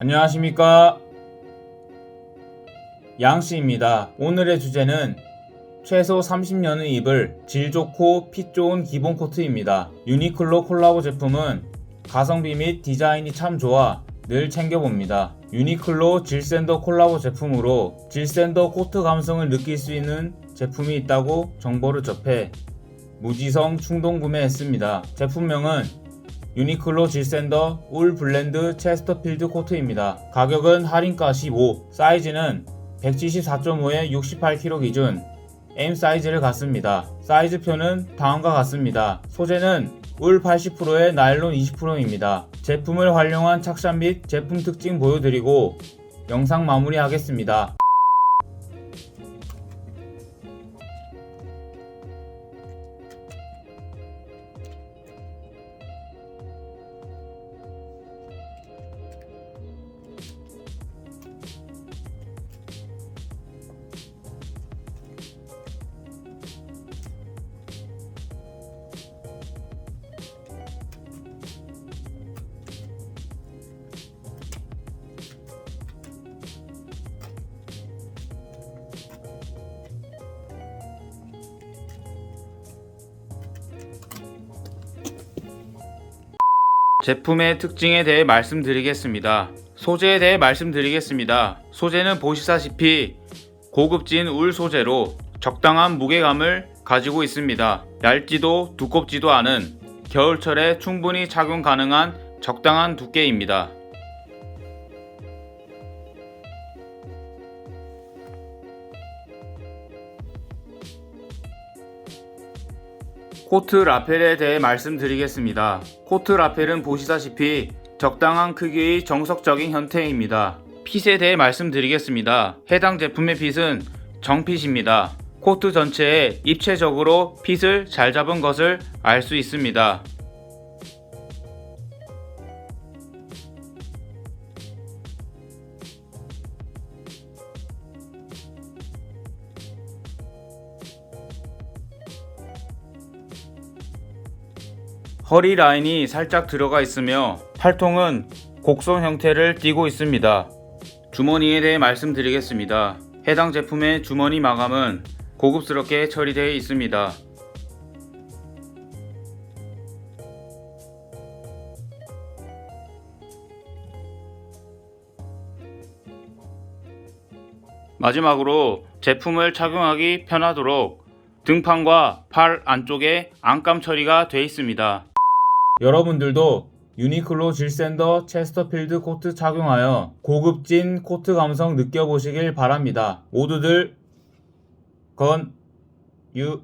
안녕하십니까. 양씨입니다. 오늘의 주제는 최소 30년은 입을 질 좋고 핏 좋은 기본 코트입니다. 유니클로 콜라보 제품은 가성비 및 디자인이 참 좋아 늘 챙겨봅니다. 유니클로 질샌더 콜라보 제품으로 질샌더 코트 감성을 느낄 수 있는 제품이 있다고 정보를 접해 무지성 충동 구매했습니다. 제품명은 유니클로 질샌더 울 블렌드 체스터필드 코트입니다. 가격은 할인가 15, 사이즈는 174.5에 68kg 기준 M 사이즈를 갖습니다. 사이즈표는 다음과 같습니다. 소재는 울 80%에 나일론 20%입니다. 제품을 활용한 착샷 및 제품 특징 보여드리고 영상 마무리하겠습니다. 제품의 특징에 대해 말씀드리겠습니다. 소재에 대해 말씀드리겠습니다. 소재는 보시다시피 고급진 울 소재로 적당한 무게감을 가지고 있습니다. 얇지도 두껍지도 않은 겨울철에 충분히 착용 가능한 적당한 두께입니다. 코트 라펠에 대해 말씀드리겠습니다. 코트 라펠은 보시다시피 적당한 크기의 정석적인 형태입니다. 핏에 대해 말씀드리겠습니다. 해당 제품의 핏은 정핏입니다. 코트 전체에 입체적으로 핏을 잘 잡은 것을 알 수 있습니다. 허리 라인이 살짝 들어가 있으며 팔통은 곡선 형태를 띠고 있습니다. 주머니에 대해 말씀드리겠습니다. 해당 제품의 주머니 마감은 고급스럽게 처리되어 있습니다. 마지막으로 제품을 착용하기 편하도록 등판과 팔 안쪽에 안감 처리가 되어 있습니다. 여러분들도 유니클로 질샌더 체스터필드 코트 착용하여 고급진 코트 감성 느껴보시길 바랍니다. 모두들 건, 유,